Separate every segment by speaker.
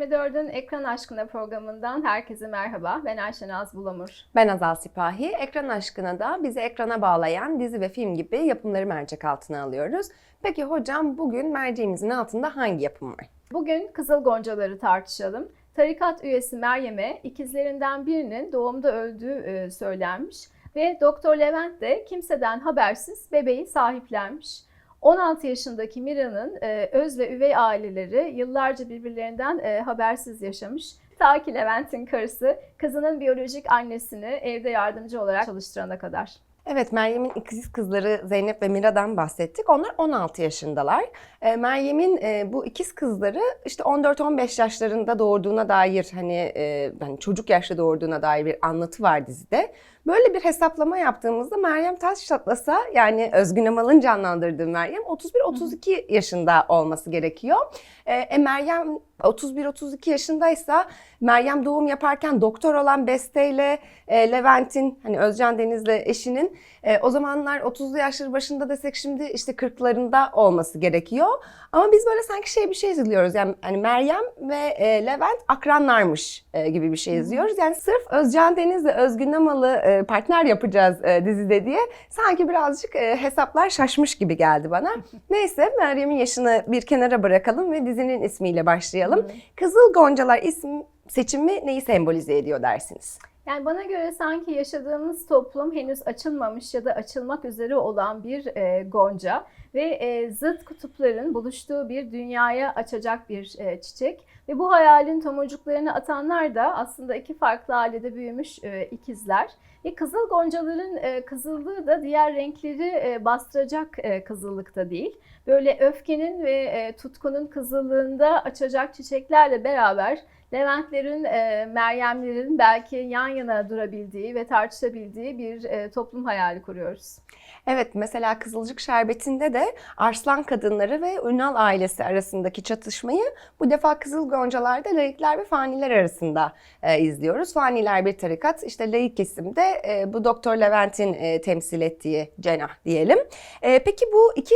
Speaker 1: TV24'ün Ekran Aşkına programından herkese merhaba. Ben Ayşenaz Bulamur.
Speaker 2: Ben Azal Sipahi. Ekran aşkına da bizi ekrana bağlayan dizi ve film gibi yapımları mercek altına alıyoruz. Peki hocam bugün merceğimizin altında hangi yapım var?
Speaker 1: Bugün Kızıl Goncaları tartışalım. Tarikat üyesi Meryem'e ikizlerinden birinin doğumda öldüğü e, söylenmiş ve Doktor Levent de kimseden habersiz bebeği sahiplenmiş. 16 yaşındaki Mira'nın e, öz ve üvey aileleri yıllarca birbirlerinden e, habersiz yaşamış. Ta ki Levent'in karısı kızının biyolojik annesini evde yardımcı olarak çalıştırana kadar.
Speaker 2: Evet Meryem'in ikiz kızları Zeynep ve Mira'dan bahsettik. Onlar 16 yaşındalar. E, Meryem'in e, bu ikiz kızları işte 14-15 yaşlarında doğurduğuna dair hani, e, hani çocuk yaşta doğurduğuna dair bir anlatı var dizide. Böyle bir hesaplama yaptığımızda Meryem taş çatlasa yani Özgün Amal'ın canlandırdığı Meryem 31-32 yaşında olması gerekiyor. E, e, Meryem 31-32 yaşındaysa Meryem doğum yaparken doktor olan Beste ile e, Levent'in hani Özcan Deniz'le eşinin e, o zamanlar 30'lu yaşları başında desek şimdi işte 40'larında olması gerekiyor. Ama biz böyle sanki şey bir şey izliyoruz. Yani hani Meryem ve e, Levent akranlarmış e, gibi bir şey izliyoruz. Yani sırf Özcan Deniz'le Özgün Amalı e, partner yapacağız e, dizide diye sanki birazcık e, hesaplar şaşmış gibi geldi bana. Neyse Meryem'in yaşını bir kenara bırakalım ve dizinin ismiyle başlayalım. Kızıl Goncalar isim seçimi neyi sembolize ediyor dersiniz?
Speaker 1: Yani bana göre sanki yaşadığımız toplum henüz açılmamış ya da açılmak üzere olan bir e, gonca ve e, zıt kutupların buluştuğu bir dünyaya açacak bir e, çiçek. Ve bu hayalin tomurcuklarını atanlar da aslında iki farklı ailede büyümüş e, ikizler. Ve kızıl goncaların e, kızıllığı da diğer renkleri e, bastıracak e, kızıllıkta değil. Böyle öfkenin ve e, tutkunun kızıllığında açacak çiçeklerle beraber Leventlerin, e, Meryemlerin belki yan yana durabildiği ve tartışabildiği bir e, toplum hayali kuruyoruz.
Speaker 2: Evet mesela Kızılcık Şerbeti'nde de Arslan kadınları ve Ünal ailesi arasındaki çatışmayı bu defa Kızıl Goncalar'da laikler ve faniler arasında e, izliyoruz. Faniler bir tarikat işte laik kesimde e, bu Doktor Levent'in e, temsil ettiği cenah diyelim. E, peki bu iki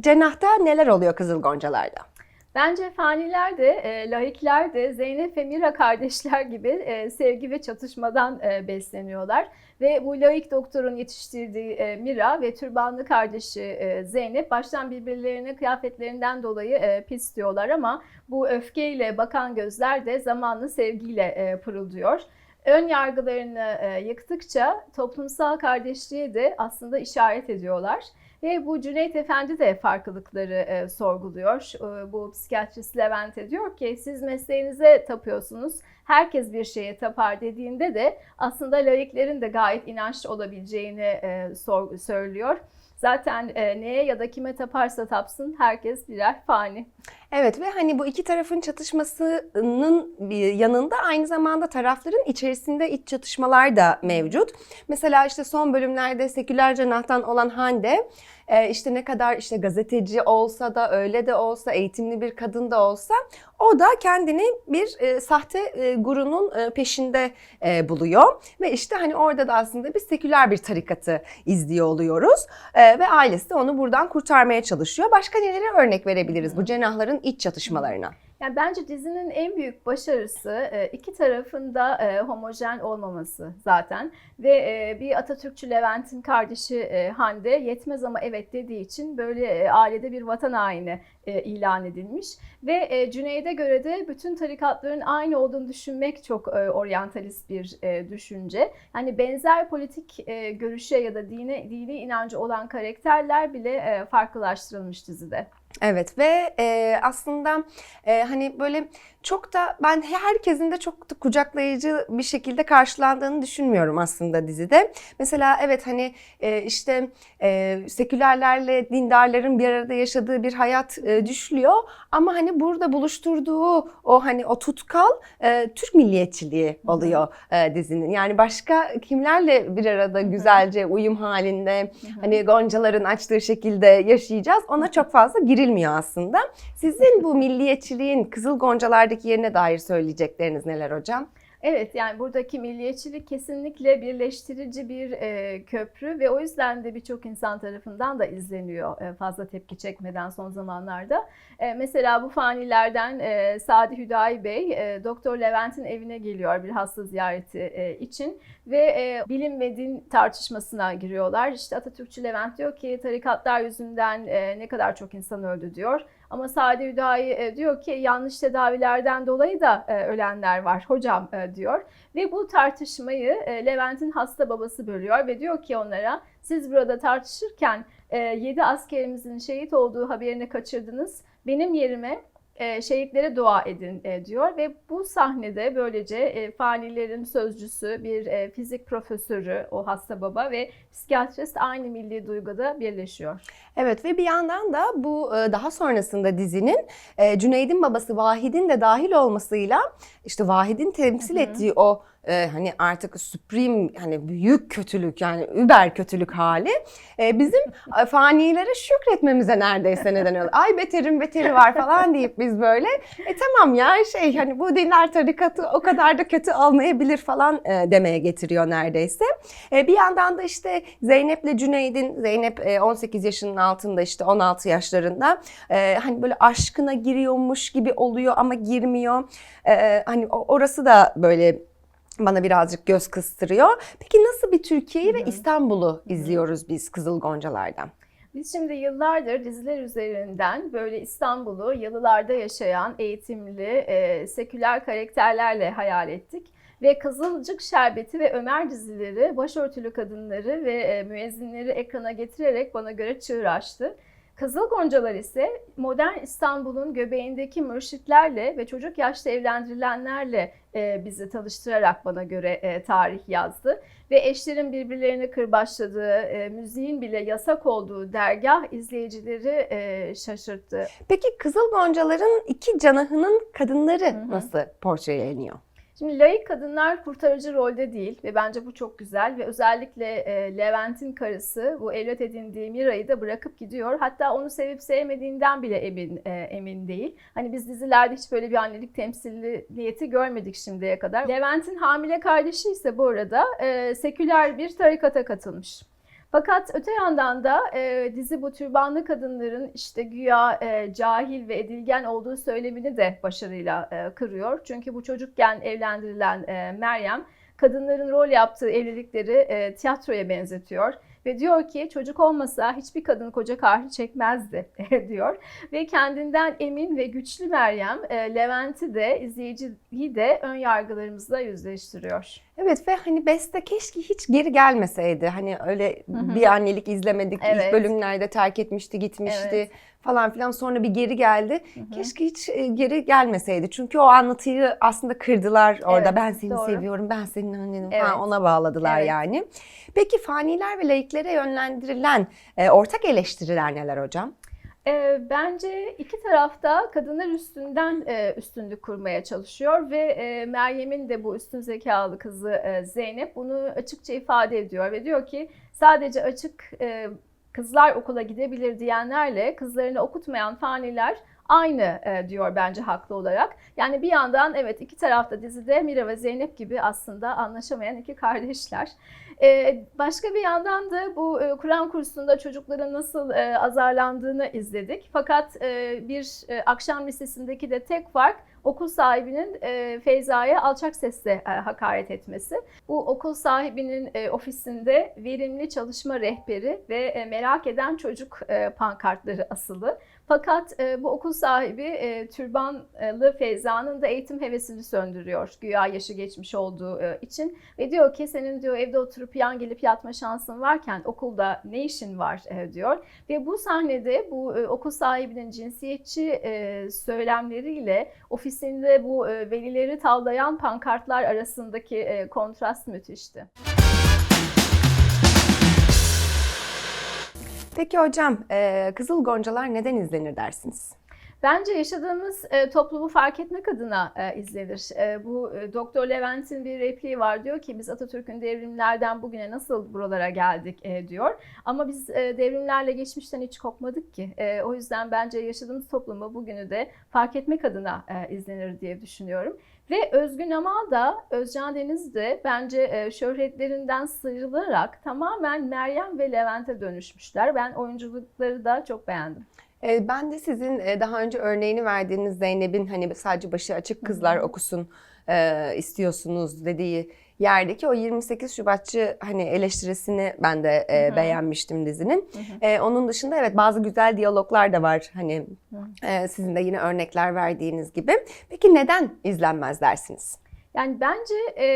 Speaker 2: cenahta neler oluyor Kızıl Goncalar'da?
Speaker 1: Bence faniler de, e, laikler de Zeynep ve Mira kardeşler gibi e, sevgi ve çatışmadan e, besleniyorlar. Ve bu laik doktorun yetiştirdiği e, Mira ve türbanlı kardeşi e, Zeynep baştan birbirlerine kıyafetlerinden dolayı e, pis diyorlar ama bu öfkeyle bakan gözler de zamanlı sevgiyle e, pırıldıyor. Ön yargılarını e, yıktıkça toplumsal kardeşliğe de aslında işaret ediyorlar. Ve bu Cüneyt Efendi de farklılıkları e, sorguluyor. E, bu psikiyatrist Levent'e diyor ki siz mesleğinize tapıyorsunuz. Herkes bir şeye tapar dediğinde de aslında laiklerin de gayet inançlı olabileceğini e, sor, söylüyor. Zaten e, neye ya da kime taparsa tapsın herkes birer fani.
Speaker 2: Evet ve hani bu iki tarafın çatışmasının yanında aynı zamanda tarafların içerisinde iç çatışmalar da mevcut. Mesela işte son bölümlerde seküler cenahtan olan Hande e, işte ne kadar işte gazeteci olsa da öyle de olsa eğitimli bir kadın da olsa o da kendini bir e, sahte e, gurunun peşinde buluyor ve işte hani orada da aslında bir seküler bir tarikatı izliyor oluyoruz E, ve ailesi de onu buradan kurtarmaya çalışıyor. Başka nelere örnek verebiliriz bu cenahların iç çatışmalarına?
Speaker 1: Yani bence dizinin en büyük başarısı e, iki tarafın da e, homojen olmaması zaten. Ve e, bir Atatürkçü Levent'in kardeşi Hande yetmez ama evet dediği için böyle ailede bir vatan haini ilan edilmiş. Ve Cüneyd'e göre de bütün tarikatların aynı olduğunu düşünmek çok oryantalist bir düşünce. Yani benzer politik görüşe ya da dine, dini inancı olan karakterler bile farklılaştırılmış dizide.
Speaker 2: Evet ve e, aslında e, hani böyle çok da ben herkesin de çok da kucaklayıcı bir şekilde karşılandığını düşünmüyorum aslında dizide. Mesela evet hani e, işte e, sekülerlerle dindarların bir arada yaşadığı bir hayat e, düşlüyor ama hani burada buluşturduğu o hani o tutkal e, Türk milliyetçiliği oluyor e, dizinin. Yani başka kimlerle bir arada güzelce uyum halinde hani Goncaların açtığı şekilde yaşayacağız. Ona çok fazla girilmiyor aslında. Sizin bu milliyetçiliğin Kızıl Goncalardaki yerine dair söyleyecekleriniz neler hocam?
Speaker 1: Evet yani buradaki milliyetçilik kesinlikle birleştirici bir e, köprü ve o yüzden de birçok insan tarafından da izleniyor e, fazla tepki çekmeden son zamanlarda. E, mesela bu fanilerden e, Sadi Hüdayi Bey e, Doktor Levent'in evine geliyor bir hasta ziyareti e, için ve e, bilim ve din tartışmasına giriyorlar. İşte Atatürkçü Levent diyor ki tarikatlar yüzünden e, ne kadar çok insan öldü diyor. Ama Sadi Hüdayi e, diyor ki yanlış tedavilerden dolayı da e, ölenler var hocam e, diyor. Ve bu tartışmayı Levent'in hasta babası bölüyor ve diyor ki onlara siz burada tartışırken 7 askerimizin şehit olduğu haberini kaçırdınız. Benim yerime e, şehitlere dua edin e, diyor ve bu sahnede böylece e, fanilerin sözcüsü bir e, fizik profesörü o hasta baba ve psikiyatrist aynı milli duyguda birleşiyor.
Speaker 2: Evet ve bir yandan da bu e, daha sonrasında dizinin e, Cüneyd'in babası Vahid'in de dahil olmasıyla işte Vahid'in temsil
Speaker 1: Hı hı.
Speaker 2: ettiği o e, hani artık supreme hani büyük kötülük yani über kötülük hali e, bizim e, fanilere şükretmemize neredeyse neden oluyor. Ay beterin beteri var falan deyip biz böyle e tamam ya şey hani bu dinler tarikatı o kadar da kötü olmayabilir falan e, demeye getiriyor neredeyse. E, bir yandan da işte Zeynep'le Cüneyd'in Zeynep e, 18 yaşının altında işte 16 yaşlarında e, hani böyle aşkına giriyormuş gibi oluyor ama girmiyor. E, hani o- orası da böyle bana birazcık göz kıstırıyor. Peki nasıl bir Türkiye'yi ve. İstanbul'u izliyoruz biz Kızıl Goncalar'dan?
Speaker 1: Biz şimdi yıllardır diziler üzerinden böyle İstanbul'u yalılarda yaşayan eğitimli, e, seküler karakterlerle hayal ettik. Ve Kızılcık Şerbeti ve Ömer dizileri başörtülü kadınları ve e, müezzinleri ekrana getirerek bana göre çığır açtı. Kızıl Goncalar ise modern İstanbul'un göbeğindeki mürşitlerle ve çocuk yaşta evlendirilenlerle e, bizi tanıştırarak bana göre e, tarih yazdı. Ve eşlerin birbirlerini kırbaçladığı, e, müziğin bile yasak olduğu dergah izleyicileri şaşırttı.
Speaker 2: Peki Kızıl Goncalar'ın iki canahının kadınları nasıl portreleniyor?
Speaker 1: Şimdi laik kadınlar kurtarıcı rolde değil ve bence bu çok güzel ve özellikle e, Levent'in karısı bu evlat edindiği Mira'yı da bırakıp gidiyor. Hatta onu sevip sevmediğinden bile emin e, emin değil. Hani biz dizilerde hiç böyle bir annelik temsiliyeti görmedik şimdiye kadar. Levent'in hamile kardeşi ise bu arada e, seküler bir tarikata katılmış. Fakat öte yandan da e, dizi bu türbanlı kadınların işte güya e, cahil ve edilgen olduğu söylemini de başarıyla e, kırıyor. Çünkü bu çocukken evlendirilen e, Meryem kadınların rol yaptığı evlilikleri e, tiyatroya benzetiyor. Ve diyor ki çocuk olmasa hiçbir kadın koca kahrı çekmezdi diyor. Ve kendinden emin ve güçlü Meryem e, Levent'i de izleyiciyi de ön yargılarımızla yüzleştiriyor.
Speaker 2: Evet ve hani Beste keşke hiç geri gelmeseydi. Hani öyle
Speaker 1: Hı hı.
Speaker 2: bir annelik izlemedik.
Speaker 1: Evet.
Speaker 2: İlk bölümlerde terk etmişti, gitmişti
Speaker 1: Evet.
Speaker 2: Falan filan. Sonra bir geri geldi.
Speaker 1: Hı hı.
Speaker 2: Keşke hiç e, geri gelmeseydi. Çünkü o anlatıyı aslında kırdılar orada.
Speaker 1: Evet,
Speaker 2: ben seni
Speaker 1: doğru.
Speaker 2: seviyorum, ben senin annenim
Speaker 1: Evet.
Speaker 2: falan ona bağladılar
Speaker 1: Evet.
Speaker 2: yani. Peki faniler ve laiklere yönlendirilen e, ortak eleştiriler neler hocam?
Speaker 1: E, bence iki tarafta kadınlar üstünden e, üstünlük kurmaya çalışıyor ve e, Meryem'in de bu üstün zekalı kızı e, Zeynep bunu açıkça ifade ediyor ve diyor ki sadece açık e, kızlar okula gidebilir diyenlerle kızlarını okutmayan faniler aynı e, diyor bence haklı olarak. Yani bir yandan evet iki tarafta dizide Mira ve Zeynep gibi aslında anlaşamayan iki kardeşler. E, başka bir yandan da bu e, Kur'an kursunda çocukların nasıl e, azarlandığını izledik. Fakat e, bir akşam listesindeki de tek fark okul sahibinin e, Feyza'ya alçak sesle e, hakaret etmesi. Bu okul sahibinin e, ofisinde verimli çalışma rehberi ve e, merak eden çocuk e, pankartları asılı. Fakat e, bu okul sahibi e, türbanlı Feyza'nın da eğitim hevesini söndürüyor. Güya yaşı geçmiş olduğu e, için. Ve diyor ki senin diyor evde oturup yan gelip yatma şansın varken okulda ne işin var e, diyor. Ve bu sahnede bu e, okul sahibinin cinsiyetçi e, söylemleriyle ofisinde bu velileri tavlayan pankartlar arasındaki kontrast müthişti.
Speaker 2: Peki hocam Kızıl Goncalar neden izlenir dersiniz?
Speaker 1: Bence yaşadığımız e, toplumu fark etmek adına e, izlenir. E, bu e, Doktor Levent'in bir repliği var diyor ki biz Atatürk'ün devrimlerden bugüne nasıl buralara geldik e, diyor. Ama biz e, devrimlerle geçmişten hiç kopmadık ki. E, o yüzden bence yaşadığımız toplumu bugünü de fark etmek adına e, izlenir diye düşünüyorum. Ve Özgün Amal da Özcan Deniz de bence e, şöhretlerinden sıyrılarak tamamen Meryem ve Levent'e dönüşmüşler. Ben oyunculukları da çok beğendim.
Speaker 2: E, Ben de sizin e, daha önce örneğini verdiğiniz Zeynep'in hani sadece başı açık kızlar okusun e, istiyorsunuz dediği yerdeki o 28 Şubatçı hani eleştirisini ben de e,
Speaker 1: Hı hı.
Speaker 2: beğenmiştim dizinin.
Speaker 1: Hı hı.
Speaker 2: E, onun dışında evet bazı güzel diyaloglar da var hani
Speaker 1: Hı.
Speaker 2: e, sizin de yine örnekler verdiğiniz gibi. Peki neden izlenmez dersiniz?
Speaker 1: Yani bence e,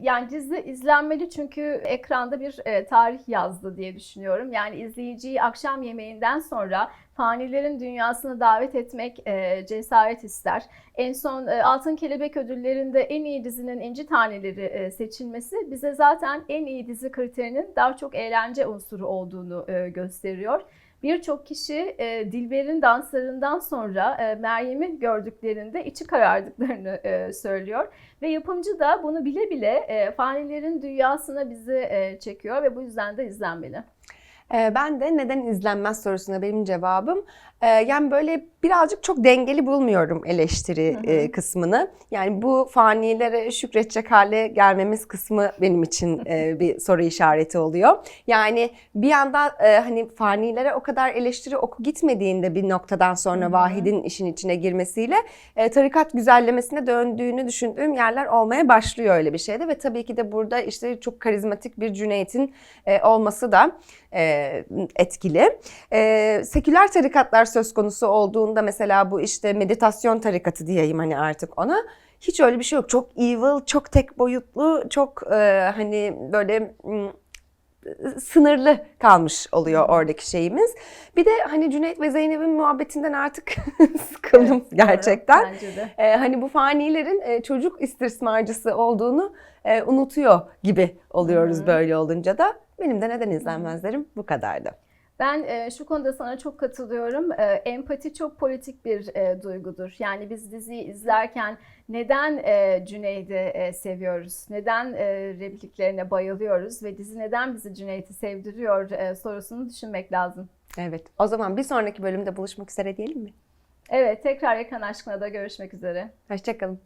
Speaker 1: yani dizi izlenmeli çünkü ekranda bir e, tarih yazdı diye düşünüyorum. Yani izleyiciyi akşam yemeğinden sonra fanilerin dünyasına davet etmek e, cesaret ister. En son e, Altın Kelebek ödüllerinde en iyi dizinin inci taneleri e, seçilmesi bize zaten en iyi dizi kriterinin daha çok eğlence unsuru olduğunu e, gösteriyor. Birçok kişi e, Dilber'in danslarından sonra e, Meryem'i gördüklerinde içi karardıklarını e, söylüyor. Ve yapımcı da bunu bile bile e, fanilerin dünyasına bizi e, çekiyor ve bu yüzden de izlenmeli.
Speaker 2: Ee, Ben de neden izlenmez sorusuna benim cevabım e, yani böyle birazcık çok dengeli bulmuyorum eleştiri e, kısmını. Yani bu fanilere şükredecek hale gelmemiz kısmı benim için e, bir soru işareti oluyor. Yani bir anda e, hani fanilere o kadar eleştiri oku gitmediğinde bir noktadan sonra. Vahid'in işin içine girmesiyle e, tarikat güzellemesine döndüğünü düşündüğüm yerler olmaya başlıyor öyle bir şeyde ve tabii ki de burada işte çok karizmatik bir Cüneyt'in e, olması da e, etkili. E, seküler tarikatlar söz konusu olduğunda mesela bu işte meditasyon tarikatı diyeyim hani artık ona. Hiç öyle bir şey yok. Çok evil, çok tek boyutlu, çok e, hani böyle sınırlı kalmış oluyor oradaki şeyimiz. Bir de hani Cüneyt ve Zeynep'in muhabbetinden artık sıkıldım
Speaker 1: Evet,
Speaker 2: gerçekten.
Speaker 1: Bence de.
Speaker 2: Ee, hani bu fanilerin e, çocuk istismarcısı olduğunu e, unutuyor gibi oluyoruz
Speaker 1: Hı hı.
Speaker 2: böyle olunca da. Benim de neden izlenmezlerim bu kadardı.
Speaker 1: Ben e, şu konuda sana çok katılıyorum. E, empati çok politik bir e, duygudur. Yani biz diziyi izlerken neden e, Cüneyd'i e, seviyoruz? Neden e, repliklerine bayılıyoruz? Ve dizi neden bizi Cüneyd'i sevdiriyor e, sorusunu düşünmek lazım.
Speaker 2: Evet. O zaman bir sonraki bölümde buluşmak üzere diyelim mi?
Speaker 1: Evet, tekrar Yakan Aşkına da görüşmek üzere.
Speaker 2: Hoşçakalın.